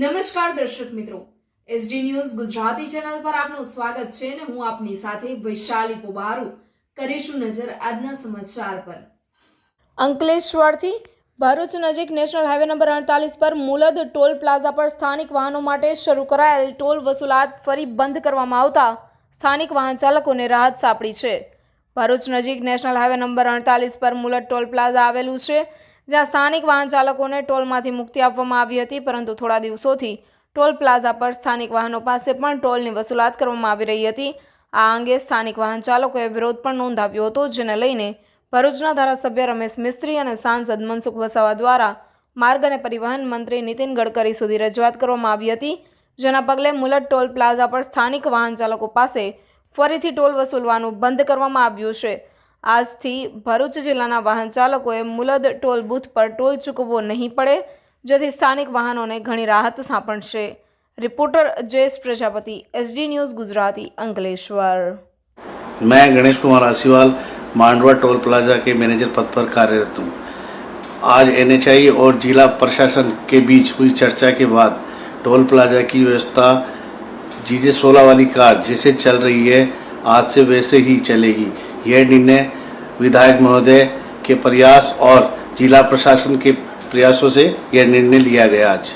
નમસ્કાર દર્શક મિત્રો. એસડી ન્યૂઝ ગુજરાતી ચેનલ પર આપનું સ્વાગત છે અને હું આપની સાથે વૈશાલી પોબારુ કરીશું નજર આજના સમાચાર પર. અંકલેશ્વરથી ભરૂચ નજીક નેશનલ હાઈવે નંબર અડતાલીસ પર મુલદ ટોલ પ્લાઝા પર સ્થાનિક વાહનો માટે શરૂ કરાયેલ ટોલ વસૂલાત ફરી બંધ કરવામાં આવતા સ્થાનિક વાહન ચાલકોને રાહત સાંપડી છે. ભરૂચ નજીક નેશનલ હાઈવે નંબર અડતાલીસ પર મુલદ ટોલ પ્લાઝા આવેલું છે. જ્યાં સ્થાનિક વાહન ચાલકોને ટોલમાંથી મુક્તિ આપવામાં આવી હતી, પરંતુ થોડા દિવસોથી ટોલ પ્લાઝા પર સ્થાનિક વાહનો પાસે પણ ટોલની વસૂલાત કરવામાં આવી રહી હતી. આ અંગે સ્થાનિક વાહન ચાલકોએ વિરોધ પણ નોંધાવ્યો હતો, જેને લઈને ભરૂચના ધારાસભ્ય રમેશ મિસ્ત્રી અને સાંસદ મનસુખ વસાવા દ્વારા માર્ગ અને પરિવહન મંત્રી નીતિન ગડકરી સુધી રજૂઆત કરવામાં આવી હતી, જેના પગલે મુલત ટોલ પ્લાઝા પર સ્થાનિક વાહન ચાલકો પાસે ફરીથી ટોલ વસૂલવાનું બંધ કરવામાં આવ્યું છે. આજથી ભરૂચ જિલ્લાના વાહન ચાલકોએ મુલદ ટોલ બૂથ પર ટોલ ચૂકવવો નહીં પડે જેથી સ્થાનિક વાહનોને ઘણી રાહત સાંપડશે reporter Jayesh Prajapati S D news Gujarati Ankleshwar मैं गणेश कुमार आसीवाल मांडवा टोल प्लाजा के मैनेजर पद पर कार्यरत हूँ आज एनएचआई और जिला प्रशासन के बीच हुई चर्चा के बाद टोल प्लाजा की व्यवस्था जीजे सोलह वाली कार जैसे चल रही है आज से वैसे ही चलेगी यह निर्णय विधायक महोदय के प्रयास और जिला प्रशासन के प्रयासों से यह निर्णय लिया गया आज